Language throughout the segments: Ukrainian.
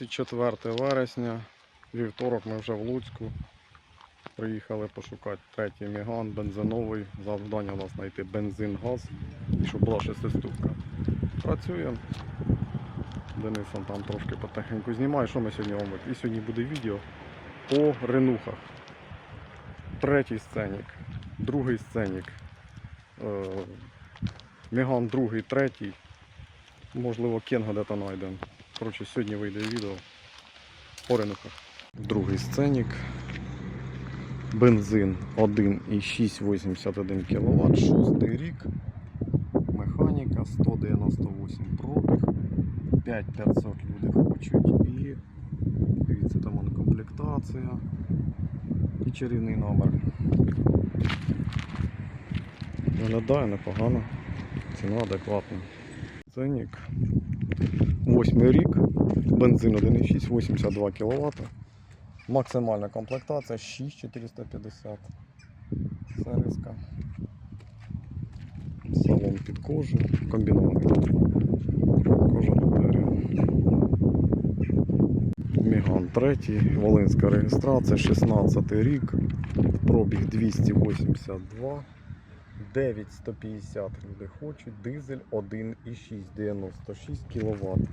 24 вересня, вівторок ми вже в Луцьку. Приїхали пошукати третій міган, бензиновий. Завдання у нас знайти бензин, газ і щоб була шестиступка. Працюємо. Денисом там трошки потихеньку знімає, що ми сьогодні робимо. І сьогодні буде відео по ренухах. Третій сценік, другий сценік. Е, Меган другий, третій. Можливо, Кенга де-то знайдемо. Коротше, сьогодні вийде відео по ринках. Другий сценік. Бензин 1,681 кВт, 6 рік. Механіка 198 пробіг. 5500 люди хочуть і дивіться, там комплектація і чарівний номер. Виглядає непогано, ціна адекватна. Ценник. Восьмий рік, бензин 1,6, 82 кВт. Максимальна комплектація 6450. Сервіска. Салон під кожу, комбінований. Кожа матерія. Міган 3, Волинська реєстрація, 16 рік, пробіг 282. 9150 люди хочуть, дизель 1,6 96 кВт.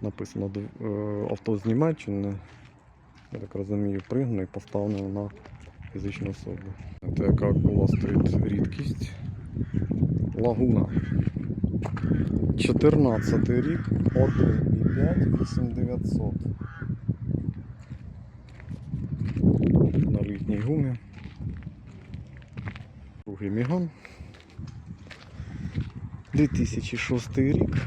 Написано е, авто з Німеччини. Я так розумію, пригнано і поставлено на фізичну особу. Це яка була стоїть рідкість. Лагуна. 14 рік, 1,5, 8900. На. Другий міган. 2006 рік.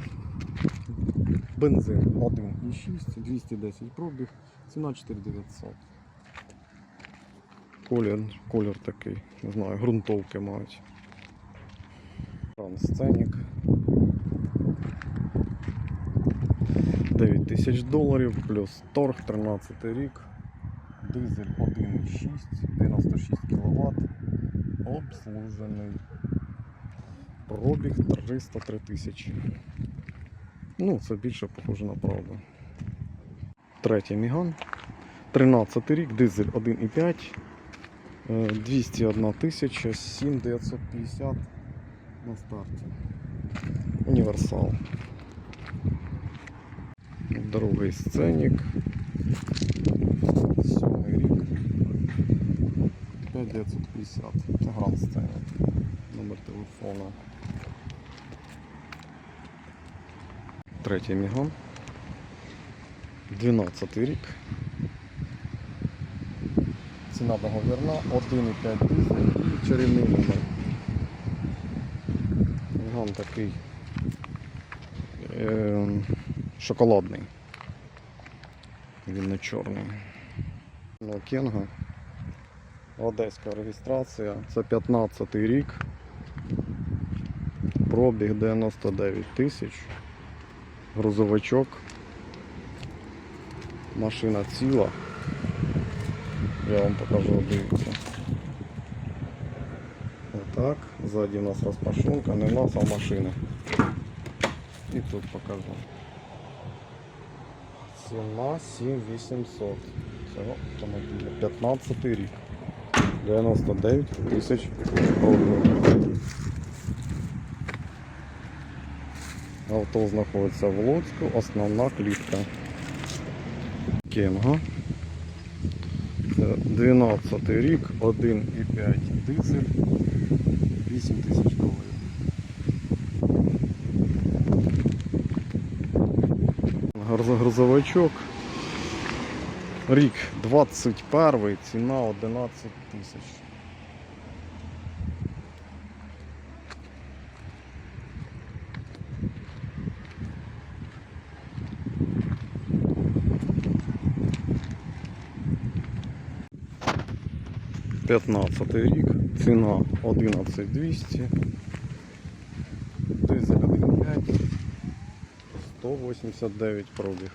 Бензин 1,6, 210 пробіг, ціна 4900. Колір, колір такий, не знаю, ґрунтовки мають. Трансценік. 9 тисяч доларів плюс торг 13 рік. Дизель 1,6, 96 кВт, обслужений. Пробіг 303 тисячі. Ну, це більше похоже на правду. Третій Міган. 13 рік, дизель 1,5, е, 201 тисяча, 7950 на старті. Універсал. Другий сценік. Сьомий рік. 5950. Це гранд. Номер телефона. Третій міган. 12 рік. Ціна договірна, 1,5 дизель і чарівний номер. Міган такий е, шоколадний. Він не чорний. Кенга. Одеська реєстрація. Це 15 й рік. Пробіг 99 тисяч. Грузовичок. Машина ціла. Я вам покажу, дивіться. Отак. Ззаді у нас розпашонка, не в нас, а в машини. І тут покажу. Ціна 7800 цього автомобіля. 15 рік. 99 тисяч рублів. Авто знаходиться в Луцьку, основна клітка. Кенга. Це 12 рік, 1,5 дизель, 8 тисяч доларів. Груз- Грузовичок. Рік 21, ціна 11 тисяч. П'ятнадцятий рік, ціна 11200, дизель 1,5, 189 пробіг.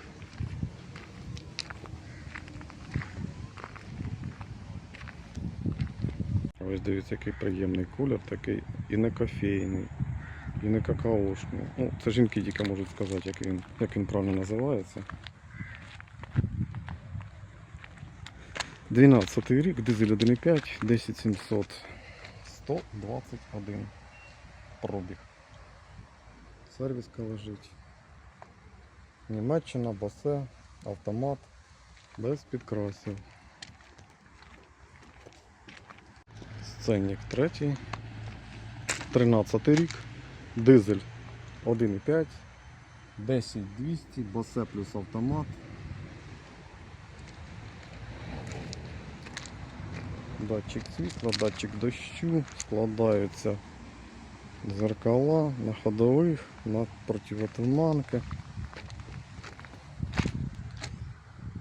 Дивіться, який приємний колір, такий і не кофейний, І не какаошний. Ну, це жінки тільки можуть сказати, як він, як він правильно називається. 12 рік, дизель 1,5, 10700, 121 пробіг. Сервіска лежить. Німеччина, басе, автомат, без підкрасів. Сценник третій. 13 рік. Дизель 1,5. 10200, басе плюс автомат. Датчик світла, датчик дощу, складаються зеркала на ходових, на противотуманки.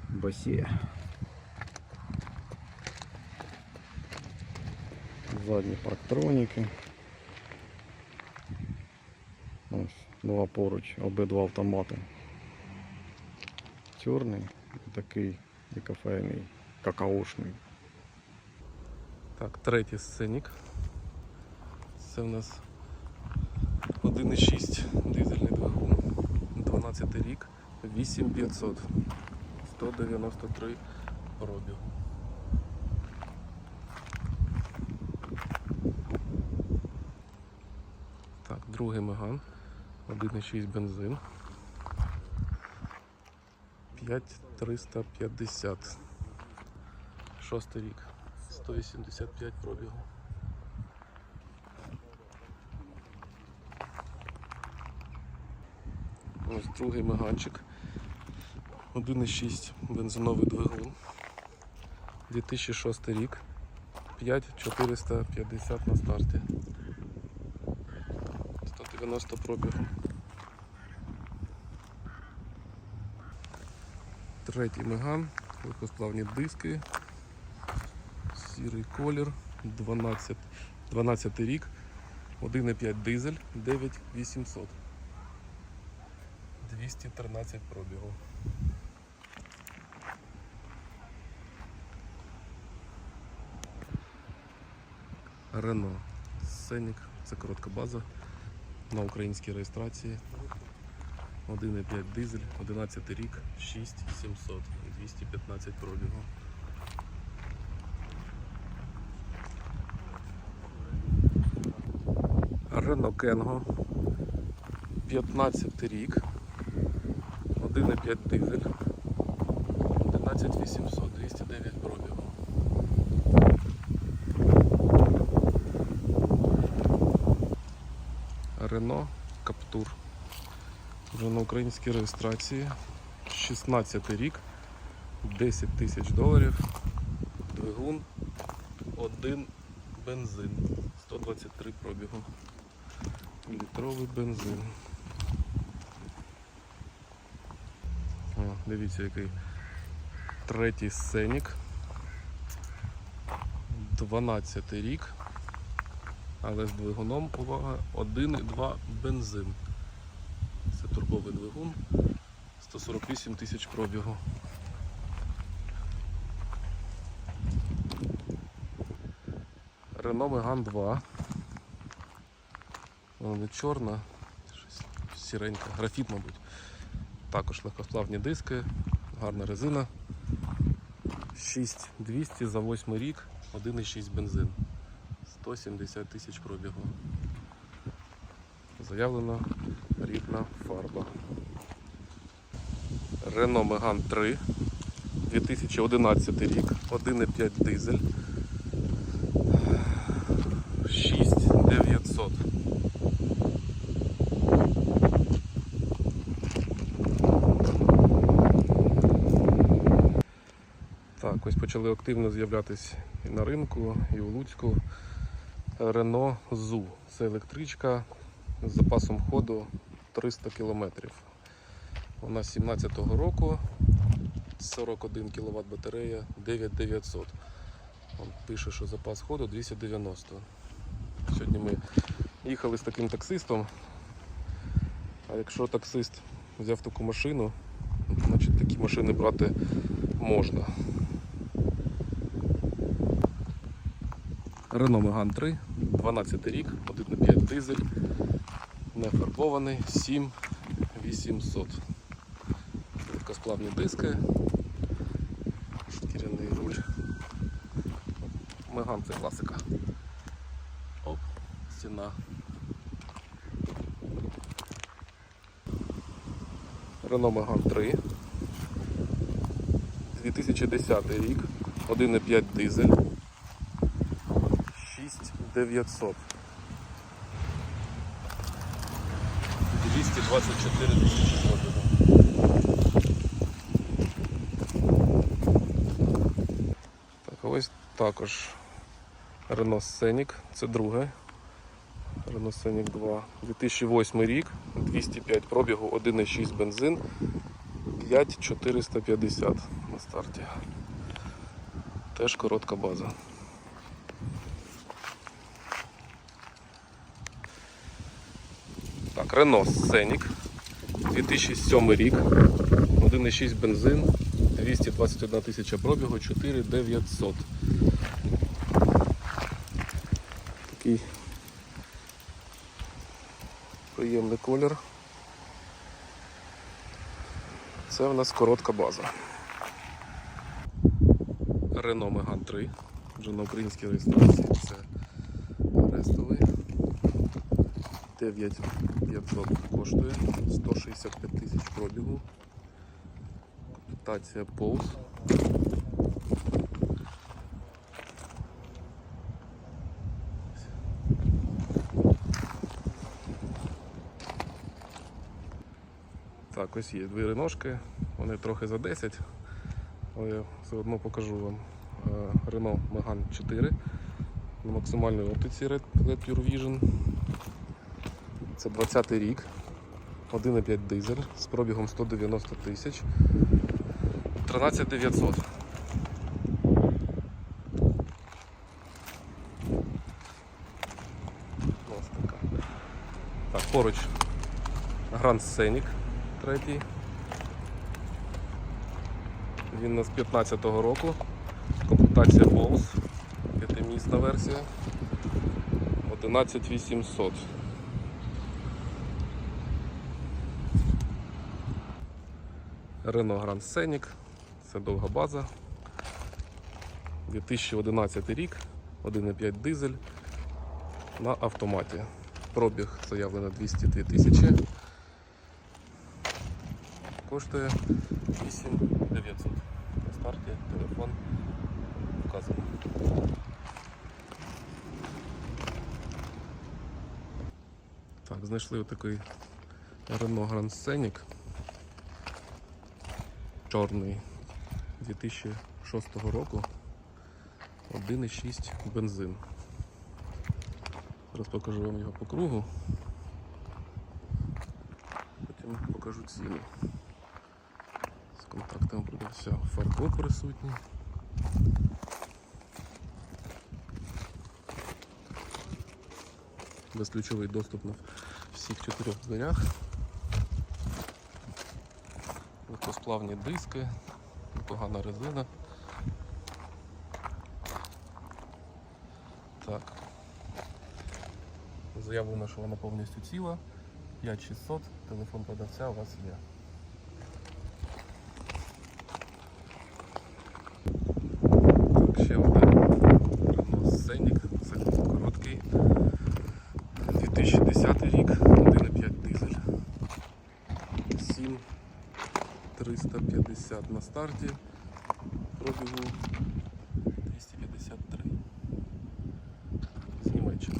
Басе. Задні парктроніки. Два поруч, обидва автомати. Чорний і такий і кафейний, какаошний. Так, третій сценік. Це у нас 1,6 дизельний двигун. 12 рік, 8500. 193 пробігу. Так, другий Меган. 1,6 бензин. 5350. Шостий рік. 185 пробігу. Ось другий меганчик. 1,6 бензиновий двигун. 2006 рік. 5450 на старті. 190 пробігу. Третій меган, легкосплавні диски, сірий колір, 12, 12 рік, 1,5 дизель, 9800. 213 пробігу. Рено. Сценік, це коротка база на українській реєстрації. 1,5 дизель, 11 рік, 6700, 215 пробігу. Рено Кенго. 15 рік. 1,5 дизель. 11800, 209 пробігу. Рено Каптур. Вже на українській реєстрації. 16 рік. 10 тисяч доларів. Двигун. Один бензин. 123 пробігу. Літровий бензин. О, дивіться який третій сценік. 12 рік. Але з двигуном, увага, 1,2 бензин. Це турбовий двигун. 148 тисяч пробігу. Renault Megane 2. Вона не чорна, щось сіренька, графіт, мабуть. Також легкосплавні диски, гарна резина. 6200 за 8 рік, 1,6 бензин. 170 тисяч пробігу. Заявлена рідна фарба. Renault Megane 3, 2011 рік, 1,5 дизель. 6900. Так, ось почали активно з'являтися і на ринку, і у Луцьку. Renault ZU. Це електричка з запасом ходу 300 км. Вона 17-го року, 41 кВт батарея 9900. Он пише, що запас ходу 290. Сьогодні ми їхали з таким таксистом. А якщо таксист взяв таку машину, значить такі машини брати можна. Renault Megane 3, 12 рік, 1,5 дизель, не фарбований 7800. Легкосплавні диски, шкіряний руль. Меган це класика. Оп, стіна. Renault Megane 3. 2010 рік. 1,5 дизель. 6900. 224 тисячі. Так, ось також Renault Scenic, це друге. Renault Scenic 2. 2008 рік, 205 пробігу, 1,6 бензин, 5450 на старті. Теж коротка база. Так, Renault Scenic, 2007 рік, 1,6 бензин, 221 тисяча пробігу, 4900. Такий приємний колір. Це в нас коротка база. Renault Megane 3. Вже на українській реєстрації. Це рестовий. 9500 коштує, 165 тисяч пробігу. Комплектація Pulse. Так, ось є дві реношки, вони трохи за 10, але я все одно покажу вам Е, Renault Megane 4 на максимальній оптиці Red Pure Vision. Це 20 рік, 1,5 дизель з пробігом 190 тисяч, 13 900. Ось. Так, поруч Grand Scenic третій. Він у нас 15-го року. Комплектація Bose, п'ятимісна версія. 11800. Renault Grand Scenic, це довга база. 2011 рік, 1,5 дизель на автоматі. Пробіг заявлено 202 тисячі. Коштує 8900. На старті телефон вказано. Так, знайшли отакий Renault Grand Scenic. Чорний 2006 року. 1,6 бензин. Зараз покажу вам його по кругу. Потім покажу ціну. З контактами продавця. Фаркоп присутній. Безключовий доступ на всіх чотирьох дверях. Легкосплавні диски, непогана резина. Так. Заявлено, що вона повністю ціла. 5600, телефон продавця у вас є. старті. Пробігу 253. З Німеччини.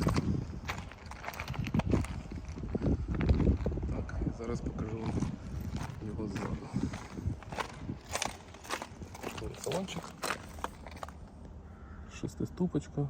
Так, і зараз покажу вам його ззаду. Такий салончик. Шестиступочка.